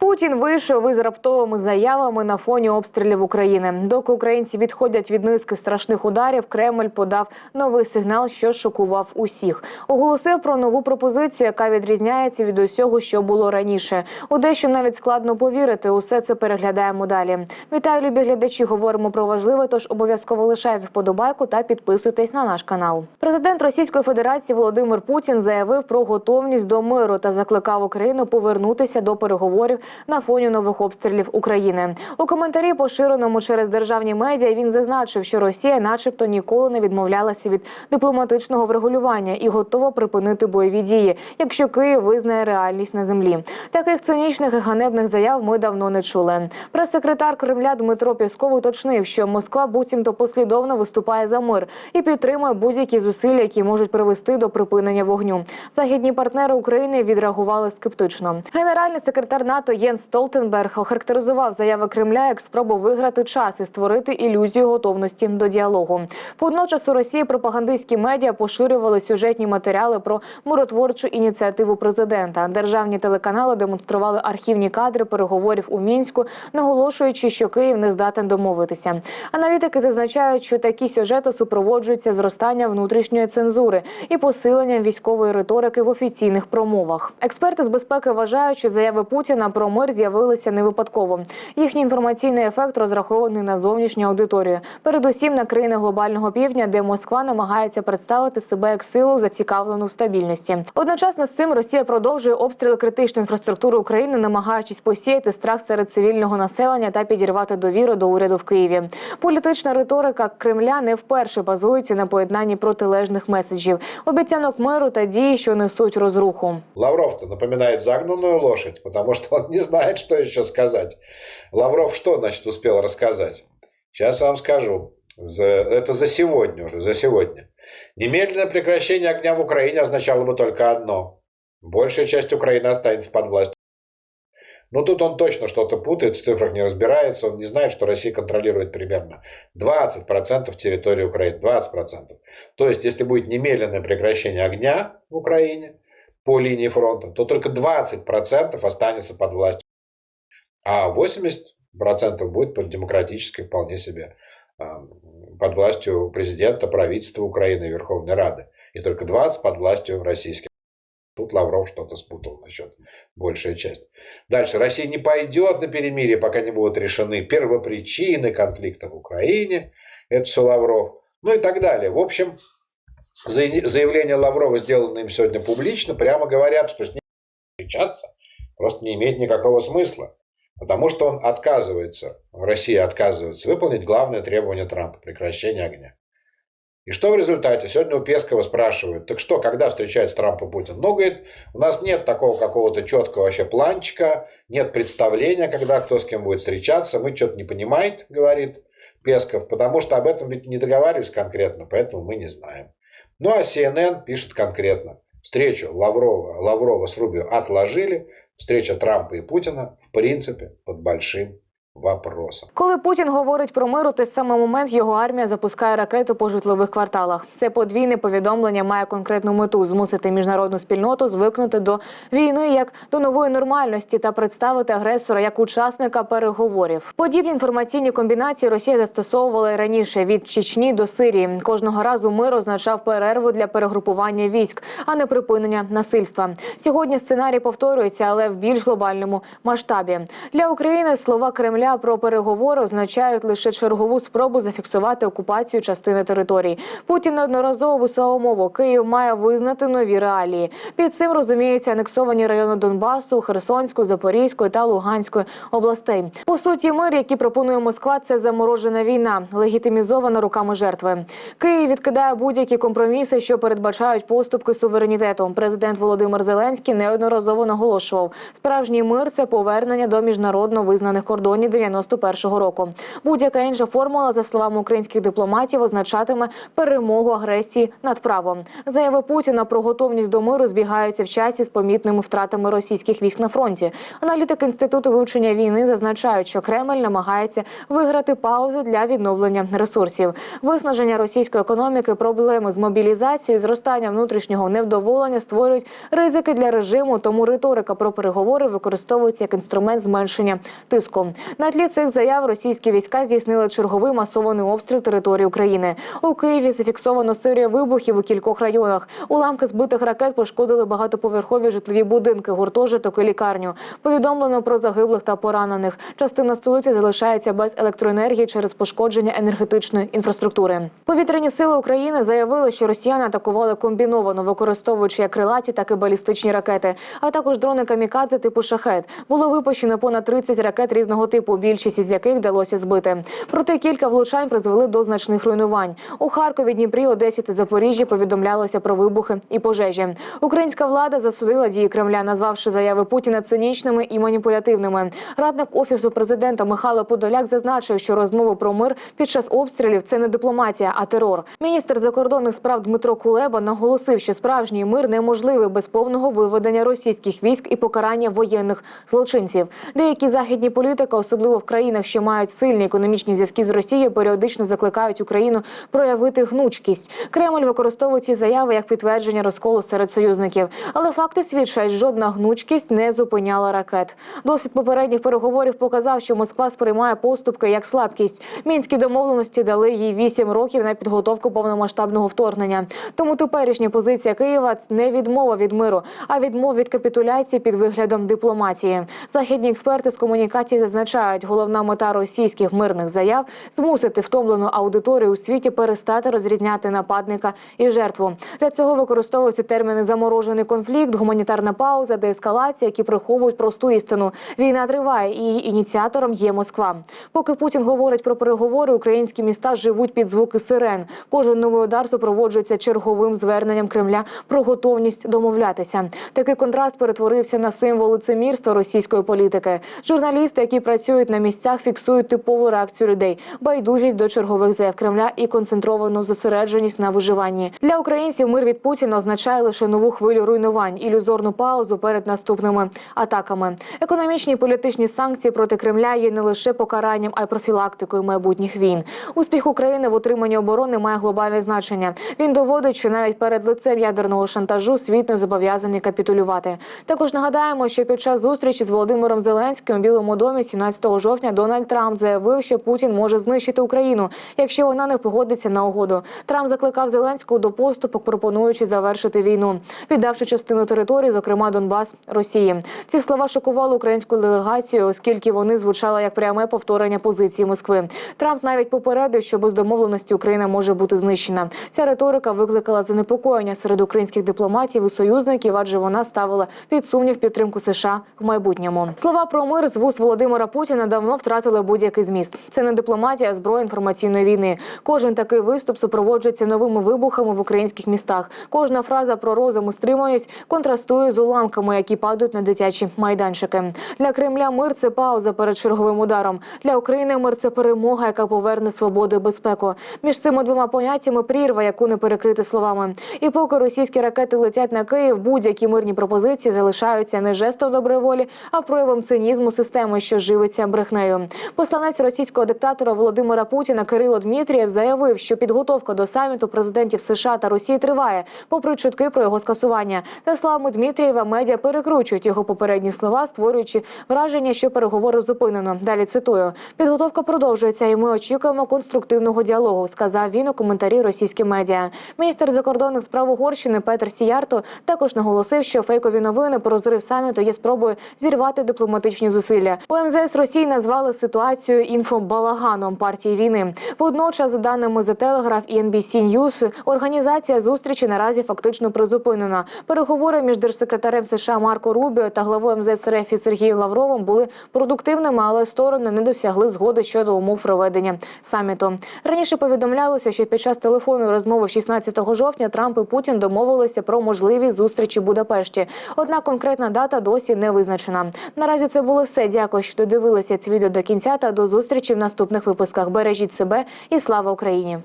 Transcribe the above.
Путін вийшов із раптовими заявами на фоні обстрілів України. Доки українці відходять від низки страшних ударів, Кремль подав новий сигнал, що шокував усіх. Оголосив про нову пропозицію, яка відрізняється від усього, що було раніше. У дещо навіть складно повірити. Усе це переглядаємо далі. Вітаю, любі глядачі. Говоримо про важливе. Тож обов'язково лишайте вподобайку та підписуйтесь на наш канал. Президент Російської Федерації Володимир Путін заявив про готовність до миру та закликав Україну повернутися до переговорів на фоні нових обстрілів України. У коментарі, поширеному через державні медіа, він зазначив, що Росія, начебто, ніколи не відмовлялася від дипломатичного врегулювання і готова припинити бойові дії, якщо Київ визнає реальність на землі. Таких цинічних і ганебних заяв ми давно не чули. Прес-секретар Кремля Дмитро Пєсков уточнив, що Москва буцімто послідовно виступає за мир і підтримує будь-які зусилля, які можуть привести до припинення вогню. Західні партнери України відреагували скептично. Генеральний секретар НАТО Єнс Столтенберг охарактеризував заяви Кремля як спробу виграти час і створити ілюзію готовності до діалогу. Водночас у Росії пропагандистські медіа поширювали сюжетні матеріали про миротворчу ініціативу президента. Державні телеканали демонстрували архівні кадри переговорів у мінську, наголошуючи, що Київ не здатен домовитися. Аналітики зазначають, що такі сюжети супроводжуються зростанням внутрішньої цензури і посиленням військової риторики в офіційних промовах. Експерти з безпеки вважають, що заяви Путіна про мир з'явилися не випадково. Їхній інформаційний ефект розрахований на зовнішню аудиторію, передусім на країни глобального півдня, де Москва намагається представити себе як силу зацікавлену в стабільності. Одночасно з цим Росія продовжує обстріли критичної інфраструктури України, намагаючись посіяти страх серед цивільного населення та підірвати довіру до уряду в Києві. Політична риторика Кремля не вперше базується на поєднанні протилежних меседжів, обіцянок миру та дій, що несуть розруху. Лавров-то напоминает загнанную лошадь, потому что он не знает, что еще сказать. Лавров что, значит, успел рассказать? Сейчас вам скажу. За- Это за сегодня уже, за сегодня. Немедленное прекращение огня в Украине означало бы только одно. Большая часть Украины останется под властью. Ну, тут он точно что-то путает, в цифрах не разбирается, он не знает, что Россия контролирует примерно 20% территории Украины, 20%. То есть, если будет немедленное прекращение огня в Украине, по линии фронта, то только 20% останется под властью. А 80% будет под демократической вполне себе под властью президента, правительства Украины и Верховной Рады. И только 20% под властью российских. Тут Лавров что-то спутал насчет большая часть. Дальше. Россия не пойдет на перемирие, пока не будут решены первопричины конфликта в Украине. Это все Лавров. Ну и так далее. В общем, за- заявления Лаврова, сделанные им сегодня публично, прямо говорят, что с ним встречаться просто не имеет никакого смысла. Потому что он отказывается, Россия отказывается выполнить главное требование Трампа – прекращение огня. И что в результате? Сегодня у Пескова спрашивают, так что, когда встречается Трамп и Путин? Ну, говорит, у нас нет такого какого-то четкого вообще планчика, нет представления, когда кто с кем будет встречаться, мы что-то не понимаете, говорит Песков, потому что об этом ведь не договаривались конкретно, поэтому мы не знаем. Ну, а CNN пишет конкретно. Встречу Лаврова, Лаврова с Рубио отложили, встреча Трампа и Путина, в принципе, под большим вопросом. Коли Путін говорить про мир, у той самий момент його армія запускає ракети по житлових кварталах. Це подвійне повідомлення має конкретну мету змусити міжнародну спільноту звикнути до війни як до нової нормальності та представити агресора як учасника переговорів. Подібні інформаційні комбінації Росія застосовувала раніше від Чечні до Сирії. Кожного разу мир означав перерву для перегрупування військ, а не припинення насильства. Сьогодні сценарій повторюється, але в більш глобальному масштабі. Для України слова Кремля про переговори означають лише чергову спробу зафіксувати окупацію частини територій. Путін неодноразово висував мову. Київ має визнати нові реалії. Під цим розуміються анексовані райони Донбасу, Херсонської, Запорізької та Луганської областей. По суті, мир, який пропонує Москва, це заморожена війна, легітимізована руками жертви. Київ відкидає будь-які компроміси, що передбачають поступки суверенітету. Президент Володимир Зеленський неодноразово наголошував: справжній мир це повернення до міжнародно визнаних кордонів 91-го року. Будь-яка інша формула, за словами українських дипломатів, означатиме перемогу агресії над правом. Заяви Путіна про готовність до миру збігаються в часі з помітними втратами російських військ на фронті. Аналітики інституту вивчення війни зазначають, що Кремль намагається виграти паузу для відновлення ресурсів. Виснаження російської економіки, проблеми з мобілізацією, зростання внутрішнього невдоволення створюють ризики для режиму. Тому риторика про переговори використовується як інструмент зменшення тиску. На тлі цих заяв російські війська здійснили черговий масований обстріл території України. У Києві зафіксовано серію вибухів у кількох районах. Уламки збитих ракет пошкодили багатоповерхові житлові будинки, гуртожиток і лікарню. Повідомлено про загиблих та поранених. Частина столиці залишається без електроенергії через пошкодження енергетичної інфраструктури. Повітряні сили України заявили, що росіяни атакували комбіновано, використовуючи як крилаті, так і балістичні ракети, а також дрони камікадзе типу шахет. Було випущено понад 30 ракет різного типу, більшість із яких вдалося збити. Проте кілька влучань призвели до значних руйнувань. У Харкові, Дніпрі, Одесі та Запоріжжі повідомлялося про вибухи і пожежі. Українська влада засудила дії Кремля, назвавши заяви Путіна цинічними і маніпулятивними. Радник офісу президента Михайло Подоляк зазначив, що розмови про мир під час обстрілів це не дипломатія, а терор. Міністр закордонних справ Дмитро Кулеба наголосив, що справжній мир неможливий без повного виведення російських військ і покарання воєнних злочинців. Деякі західні політики, особливо в країнах, що мають сильні економічні зв'язки з Росією, періодично закликають Україну проявити гнучкість. Кремль використовує ці заяви як підтвердження розколу серед союзників. Але факти свідчать, жодна гнучкість не зупиняла ракет. Досвід попередніх переговорів показав, що Москва сприймає поступки як слабкість. Мінські домовленості дали їй вісім років на підготовку повномасштабного вторгнення. Тому теперішня позиція Києва не відмова від миру, а відмова від капітуляції під виглядом дипломатії. Західні експерти з комунікації зазначають, головна мета російських мирних заяв змусити втомлену аудиторію у світі перестати розрізняти нападника і жертву. Для цього використовуються терміни заморожений конфлікт, гуманітарна пауза, деескалація, які приховують просту істину. Війна триває, і її ініціатором є Москва. Поки Путін говорить про переговори, українські міста живуть під звуки сирен. Кожен новий удар супроводжується черговим зверненням Кремля про готовність домовлятися. Такий контраст перетворився на символ лицемірства російської політики. Журналісти, які працюють на місцях, фіксують типову реакцію людей, байдужість до чергових заяв Кремля і концентровану зосередженість на виживанні. Для українців мир від Путіна означає лише нову хвилю руйнувань, ілюзорну паузу перед наступними атаками. Економічні і політичні санкції проти Кремля є не лише покаранням, а й профілактикою майбутніх війн. Успіх України в утриманні оборони має глобальне значення. Він доводить, що навіть перед лицем ядерного шантажу світ не зобов'язаний капітулювати. Також нагадаємо, що під час зустрічі з Володимиром Зеленським у Білому домі 17 жовтня Дональд Трамп заявив, що Путін може знищити Україну, якщо вона не погодиться на угоду. Трамп закликав Зеленського до поступок, пропонуючи завершити війну, віддавши частину території, зокрема Донбас Росії. Ці слова шокували українську делегацію, оскільки вони звучали як пряме повторення позиції Москви. Трамп навіть попередив, що без домовленості Україна може бути знищена. Ця риторика викликала занепокоєння серед українських дипломатів і союзників, адже вона ставила під сумнів підтримку США в майбутньому. Слова про мир з вуст Володимира Путіна давно втратили будь-який зміст. Це не дипломатія, а зброя інформаційної війни. Кожен такий виступ супроводжується новими вибухами в українських містах. Кожна фраза про розум і стриманість контрастує з уламками, які падають на дитячі майданчики. Для Кремля мир це пауза перед черговим ударом. Для України мир це перемога, яка поверне свободу і безпеку. Між цими двома поняттями прірва, яку не перекрити словами. І поки російські ракети летять на Київ, будь-які мирні пропозиції залишаються не жестом доброї волі, а проявом цинізму системи, що живиться брехнею. Посланець російського диктатора Володимира Путіна Кирило Дмитрієв заявив, що підготовка до саміту президентів США та Росії триває, попри чутки про його скасування. За словами Дмитрієва, медіа перекручують його попередні слова, створюючи враження, що переговори зупинено. Далі цитую: підготовка продовжується, і ми очікуємо конструктивного діалогу. Сказав він у коментарі російським медіа. Міністр закордонних справ Угорщини Петер Сіярто також наголосив, що фейкові новини про розрив саміту є спробою зірвати дипломатичні зусилля. У МЗС Росії назвали ситуацію інфобалаганом партії війни. Водночас, за даними The Telegraph і NBC News, організація зустрічі наразі фактично призупинена. Переговори між держсекретарем США Марко Рубіо та главою МЗС РФ Сергієм Лавровим були продуктивними, але сторони не досягли згоди щодо умов проведення саміту. Раніше повідомлялося, що під час телефонної розмови 16 жовтня Трамп і Путін домовилися про можливі зустрічі в Будапешті. Однак конкретна дата досі не визначена. Наразі це було все. Дякую, що додивилися дивилися це відео до кінця та до зустрічі в наступних випусках. Бережіть себе і слава Україні!